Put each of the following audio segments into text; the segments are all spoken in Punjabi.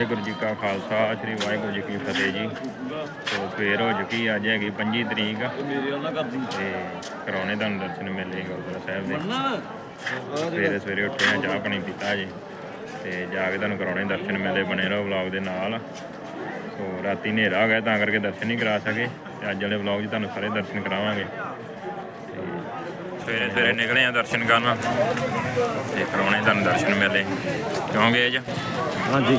ਵਾਹਿਗੁਰੂ ਜੀ ਕਾ ਖਾਲਸਾ ਸ੍ਰੀ ਵਾਹਿਗੁਰੂ ਜੀ ਕੀ ਫਤਿਹ ਜੀ। ਸੋ ਸਵੇਰ ਹੋ ਚੁੱਕੀ ਅੱਜ ਹੈਗੀ 25 ਤਰੀਕ। ਮੇਰੇ ਨਾਲ ਕਰਦੀ ਤੇ ਕਰਾਉਣੇ ਤੁਹਾਨੂੰ ਦਰਸ਼ਨ ਮੇਲੇ ਗੁਰਦੁਆਰਾ ਸਾਹਿਬ ਦੇ। ਸਵੇਰੇ ਸਵੇਰੇ ਉੱਠੇ ਆ ਚਾਹ ਪਾਣੀ ਪੀਤਾ ਜੀ। ਤੇ ਜਾ ਕੇ ਤੁਹਾਨੂੰ ਕਰਾਉਣੇ ਦਰਸ਼ਨ ਮੇਲੇ ਬਣੇ ਰਹੋ ਵਲੌਗ ਦੇ ਨਾਲ। ਸੋ ਰਾਤੀ ਹਨੇਰਾ ਹੋ ਗਿਆ ਤਾਂ ਕਰਕੇ ਦਰਸ਼ਨ ਨਹੀਂ ਕਰਾ ਸਕੇ। ਤੇ ਅੱਜ ਵਾਲੇ ਵਲੌਗ 'ਚ ਤੁਹਾਨੂੰ ਸਾਰੇ ਦਰਸ਼ਨ ਕਰਾਵਾਂਗੇ। ਸਵੇਰੇ ਸਵੇਰੇ ਨਿਕਲੇ ਆ ਦਰਸ਼ਨ ਕਰਨ ਤੇ ਕਰਾਉਣੇ ਤੁਹਾਨੂੰ ਦਰਸ਼ਨ ਮੇਲੇ। ਕਿਉਂ ਗਏ ਜੀ ਹਾਂਜੀ।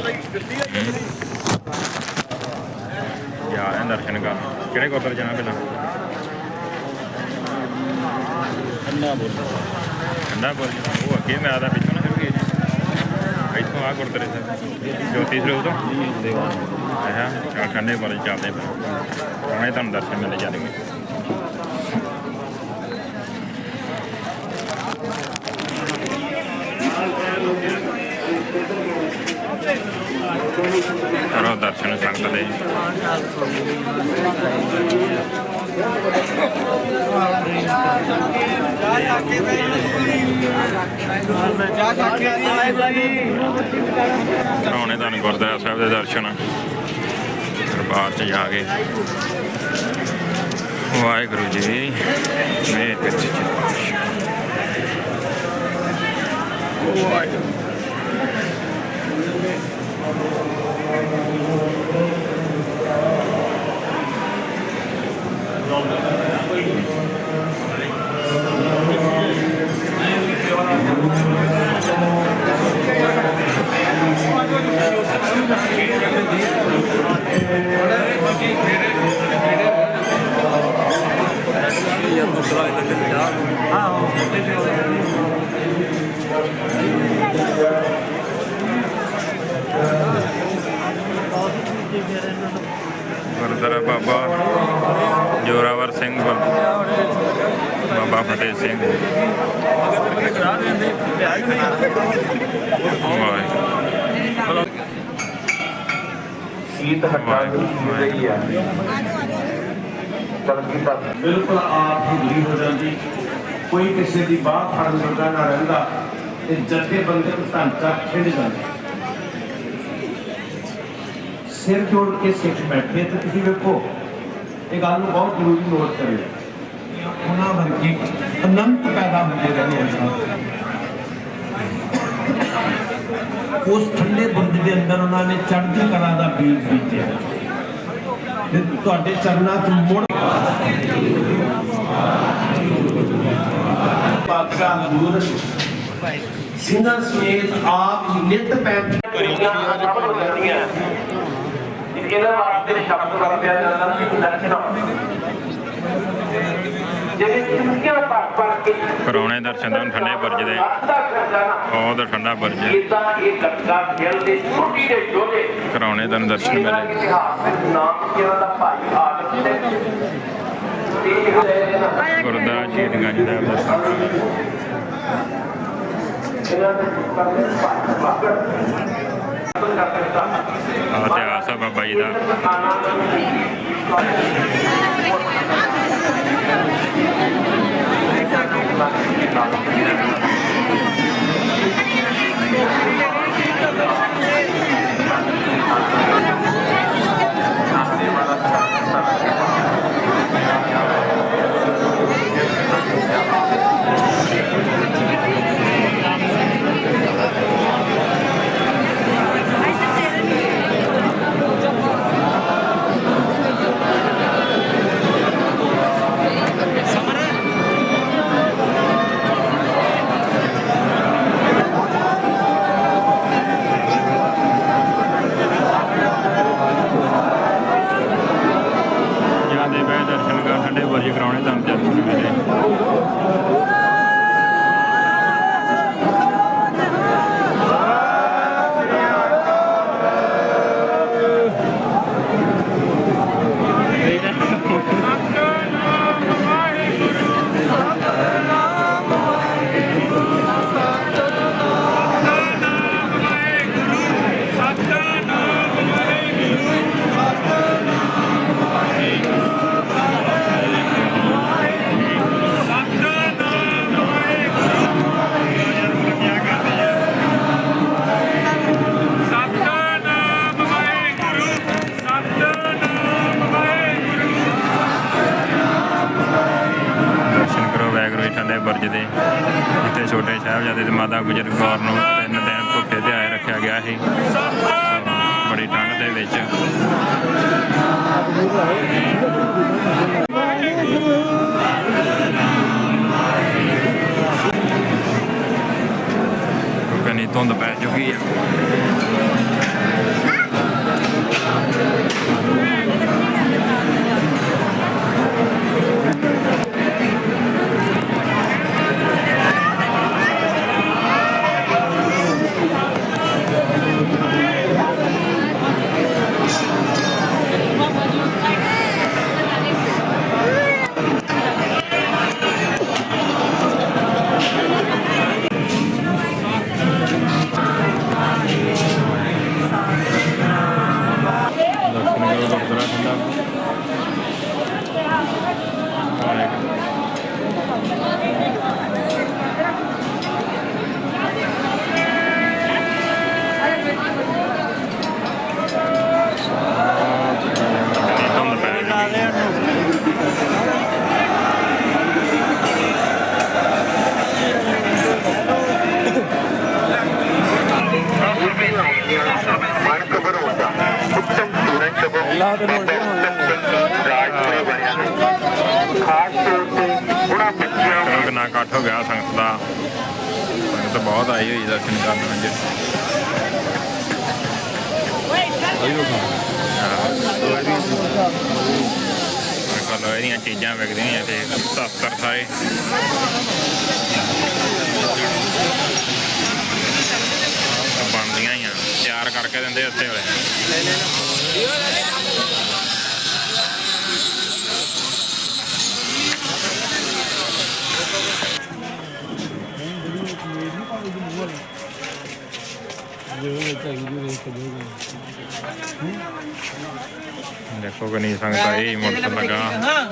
ਜਾ ਰਹੇ ਹਾਂ ਦਰਸ਼ਨ ਕਰਨ। ਕਿਹੜੇ ਗੁਰਦੁਆਰੇ ਜਾਣਾ ਪਹਿਲਾਂ? ਅੰਨਾ ਬੋਲ ਠੰਡਾਪੁਰ ਉਹ ਅੱਗੇ ਮੈਂ ਆਦਾ ਪਿੱਛੋਂ ਨਾ ਫਿਰ ਗਏ ਜੀ ਇੱਥੋਂ ਆ ਗੁਰਦੁਆਰੇ ਸਾਹਿਬ। ਜੋਤੀ ਸਰੂਪ ਤੋਂ। ਦੇਵਾਨ ਆਇਆ ਚੱਲ ਠੰਡੇ ਬਾਰੇ ਚੱਲਦੇ ਫਿਰ। ਹੁਣੇ ਤੁਹਾਨੂੰ ਦਰਸ਼ਨ ਮਿਲ ਜਾਣਗੇ ਕਰੋ ਦਰਸ਼ਨ ਸੰਗਤ ਦੇ ਕਰਾਉਣੇ ਤੁਹਾਨੂੰ ਗੁਰਦੁਆਰਾ ਸਾਹਿਬ ਦੇ ਦਰਸ਼ਨ। ਦਰਬਾਰ 'ਚ ਜਾ ਕੇ। ਵਾਹਿਗੁਰੂ ਜੀ, ਮੇਰ ਵਿੱਚ ਵਾਹਿਗੁਰੂ। ਗੁਰਦੁਆਰਾ ਬਾਬਾ ਜੋਰਾਵਰ ਸਿੰਘ ਬਾਬਾ ਫਤਿਹ ਸਿੰਘ। ਸੀਤ ਹਟਾ ਬਿਲਕੁਲ ਆਪ ਹੀ ਦੂਰੀ ਹੋ ਜਾਂਦੀ। ਕੋਈ ਕਿਸੇ ਦੀ ਬਾਹ ਫੜਨ ਜੋਗਾ ਨਾ ਰਹਿੰਦਾ। ਤੇ ਜੱਥੇ ਬੰਦੇ ਨੂੰ ਢਾਂਚਾ ਖਿੰਡ ਜਾਂਦਾ। ਸਿਰ ਜੋੜ ਕੇ ਸਿੱਖ ਬੈਠੇ ਤੇ ਤੁਸੀਂ ਵੇਖੋ। ਇਹ ਗੱਲ ਨੂੰ ਬਹੁਤ ਜ਼ਰੂਰੀ ਨੋਟ ਕਰਿਓ। ਉਹਨਾਂ ਵਰਗੇ ਅਨੰਤ ਪੈਦਾ ਹੁੰਦੇ ਰਹਿੰਦੇ ਇਨਸਾਨ ਉਸ ਠੰਡੇ ਬੁਰਜ ਦੇ ਅੰਦਰ ਉਹਨਾਂ ਨੇ ਚੜ੍ਹਦੀ ਕਲਾ ਦਾ ਬੀਜ ਬੀਜਿਆ। ਤੇ ਤੁਹਾਡੇ ਚਰਨਾਂ 'ਚ ਮੁੜ ਸਿੰਘਾਂ ਸਮੇਤ ਆਪ ਨਿਤ ਪੈਂਟ ਕਰੀਆਂ ਇਹਨਾਂ ਵਾਸਤੇ ਸ਼ਬਦ ਵਰਤਿਆ ਜਾਂਦਾ? ਸੀ ਦਰਸ਼ਨ ਜਿਹੜੇ ਚੁੰਗੀਆਂ ਪੜ ਪੜ ਕੇ ਕਰਾਉਣੇ ਦਰਸ਼ਨ ਤੁਹਾਨੂੰ ਠੰਡੇ ਬੁਰਜ ਦੇ। ਖਜ਼ਾਨਾ ਬਹੁਤ ਠੰਡਾ ਬੁਰਜ ਹੈ। ਇਦਾਂ ਇਹ ਗੱਗਾ ਖੇਲ ਦੇ ਛੋਟੀ ਦੇ ਜੋੜੇ ਕਰਾਉਣੇ ਤੁਹਾਨੂੰ ਦਰਸ਼ਨ ਮਿਲੇ। ਇਤਿਹਾਸ ਵਿੱਚ ਨਾਮ ਜਿਹੜਾ ਦਾ ਭਾਈ ਤੇ ਇਹਨਾਂ ਭਾਈ ਬਾਗੜ ਕਰਦੇ ਤਾਂ ਆਹ ਦਰਸ਼ਨ ਕਰ ਠੰਡੇ ਬੁਰਜ ਕਰਾਉਣੇ ਤੁਹਾਨੂੰ ਦਰਸ਼ਨ ਮਿਲੇ ਸਾਹਿਬਜ਼ਾਦੇ ਤੇ ਮਾਤਾ ਗੁਜਰ ਕੌਰ ਨੂੰ ਤਿੰਨ ਦਿਨ ਭੁੱਖੇ ਤੇ ਆਏ ਰੱਖਿਆ ਗਿਆ ਸੀ। ਬੜੀ ਠੰਡ ਦੇ ਵਿੱਚ ਕਨੀ ਧੁੰਦ ਪੈ ਚੁੱਕੀ ਆ। ਸੂਰਜ ਸਭੋ ਰਾਜਪੁਰੀ ਬਣਿਆ ਖਾਸ ਤੌਰ ਤੇ ਉਹਨਾਂ ਬੱਚਿਆਂ ਚਲੋ ਕਿੰਨਾ ਇਕੱਠ ਹੋ ਗਿਆ ਸੰਗਤ ਦਾ। ਸੰਗਤ ਬਹੁਤ ਆਈ ਹੋਈ ਦਰਸ਼ਨ ਕਰਨ ਅੱਜ ਕੱਲ ਇਹਦੀਆਂ ਚੀਜ਼ਾਂ ਵਿਕਦੀਆਂ ਤੇ ਸਸਤਰ ਸਾਰੇ ਬਣਦੀਆਂ ਹੀ ਆ ਤਿਆਰ ਕਰਕੇ ਦਿੰਦੇ ਉੱਥੇ ਵਾਲੇ ਦੇਖੋ ਕਿੰਨੀ ਸੰਗਤ ਆਈ ਮੁਕਤ ਲੱਗਾ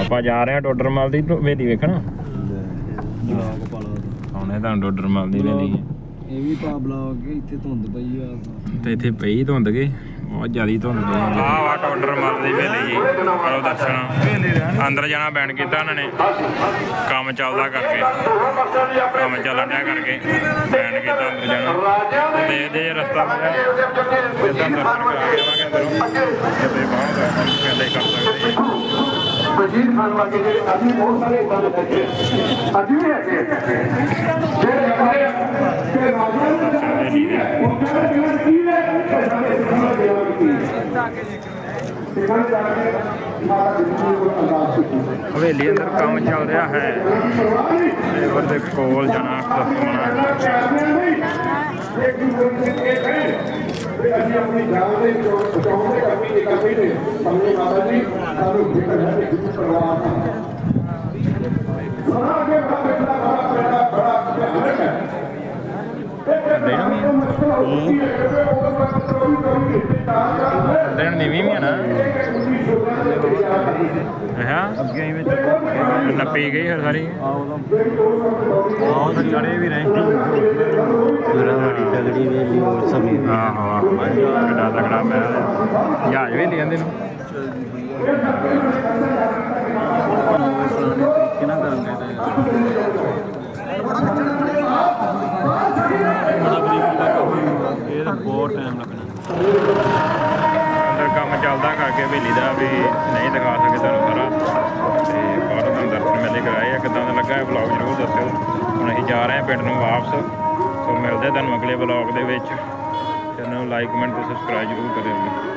ਆਪਾਂ ਜਾ ਰਹੇ ਹਾਂ ਟੋਡਰਮਲ ਦੀ ਵੇਲੀ ਵੇਖਣ। ਸੋਨੇ ਤਾਂ ਟੋਡਰਮਲ ਦੀ ਹੈ ਇਹ ਵੀ ਪਾ ਬਲੌਗ ਕੇ ਇੱਥੇ ਧੁੰਦ ਪਈ ਆ। ਤੇ ਇੱਥੇ ਪਈ ਧੁੰਦ ਕੇ। ਬਹੁਤ ਜ਼ਿਆਦੀ ਧੁੰਦ ਪਈ ਆ। ਆਹ ਵਾ ਟੋਡਰ ਮੱਲ ਵੇਲੇ ਜੀ। ਕਰੋ ਦਰਸ਼ਨ। ਅੰਦਰ ਜਾਣਾ ਬੈਨ ਕੀਤਾ ਉਹਨਾਂ ਨੇ। ਕੰਮ ਚੱਲਦਾ ਕਰਕੇ। ਕੰਮ ਚੱਲਣ ਡਿਆ ਕਰਕੇ। ਬੈਨ ਕੀਤਾ ਅੰਦਰ ਜਾਣਾ। ਦੇਖਦੇ ਜੇ ਰਸਤਾ ਮਿਲਿਆ ਇਦਾਂ ਦਰਸ਼ਨ ਕਰਾ ਕੇ ਆਵਾਂਗੇ ਅੰਦਰੋਂ ਕਿਤੇ ਬਾਹਰ ਕਹਿੰਦੇ ਕਰ ਸਕਦੇ ਵਜੀਰ ਖਾਨ ਵਰਗੇ ਜਿਹੜੇ ਅਸੀਂ ਬਹੁਤ ਸਾਰੇ ਇਦਾਂ ਦੇ ਬੱਚੇ ਅੱਜ ਵੀ ਹੈਗੇ ਜਿਹੜੇ ਆਪਣੇ ਜਿਹੜੇ ਰਾਜਾ ਨੂੰ ਜਾਣਦੇ ਨੇ ਉਹਨਾਂ ਦਾ ਜੀਵਨ ਕੀ ਹੈ ਇਹ ਸਾਡੇ ਸਿੱਖਾਂ ਦਾ ਜੀਵਨ ਕੀ ਹੈ। ਸਿੱਖਾਂ ਦੇ ਜਾਣ ਕੇ ਮਾਤਾ ਜੀ ਨੂੰ ਅਰਦਾਸ ਕੀਤੀ ਹਵੇਲੀ ਅੰਦਰ ਕੰਮ ਚੱਲ ਰਿਹਾ ਹੈ। ਲੇਬਰ ਦੇ ਕੋਲ ਜਾਣਾ ਦਸਤਮਾਨਾ ਅਸੀਂ ਆਪਣੀ ਜਾਨ ਦੇ ਬਚਾਉਣ ਦੇ ਕੰਮ ਹੀ ਕਰਦੇ ਨੇ ਸਮਝੇ ਮਾਤਾ ਦੇਣ ਦੀ ਵੀ ਆ ਨਾ। ਹਾਂ ਅੱਗੇ ਹੀ ਵਿੱਚ ਨੱਪੀ ਗਈ ਹਰ ਸਾਰੀ? ਆਹ ਤਾਂ ਚੜੇ ਵੀ ਰਹੇ। ਪੂਰਾ ਬੜੀ ਤਗੜੀ ਵੇਲੀ ਹੋਰ ਸਮੇਂ ਆਹੋ ਆਹੋ ਕਿੱਡਾ ਤਕੜਾ ਮੈਂ ਜਹਾਜ਼ ਵੀ ਲਿਆਂਦੇ ਨੂੰ। ਤਰੀਕੇ ਨਾਲ ਕਰਾਂਗੇ ਬੜਾ ਬਰੀਕੀ ਦਾ ਕੰਮ ਹੈ। ਇਹ ਤਾਂ ਬਹੁਤ ਟਾਈਮ ਲੱਗਣਾ। ਅੰਦਰ ਕੰਮ ਚੱਲਦਾ ਕਰਕੇ ਹਵੇਲੀ ਦਾ ਵੀ ਨਹੀਂ ਦਿਖਾ ਸਕੇ ਤੁਹਾਨੂੰ ਸਾਰਾ ਤੇ ਬਾਹਰ ਤੁਹਾਨੂੰ ਦਰਸ਼ਨ ਮੇਲੇ ਕਰਾਏ ਆ। ਕਿਦਾਂ ਦਾ ਲੱਗਾ ਇਹ ਵਲੌਗ ਜ਼ਰੂਰ ਦੱਸਿਓ। ਹੁਣ ਅਸੀਂ ਜਾ ਰਹੇ ਹਾਂ ਪਿੰਡ ਨੂੰ ਵਾਪਸ। ਸੋ ਮਿਲਦੇ ਤੁਹਾਨੂੰ ਅਗਲੇ ਵਲੌਗ ਦੇ ਵਿੱਚ। ਚੈਨਲ ਨੂੰ ਲਾਈਕ ਕਮੈਂਟ ਤੇ ਸਬਸਕ੍ਰਾਈਬ ਜ਼ਰੂਰ ਕਰਿਓ।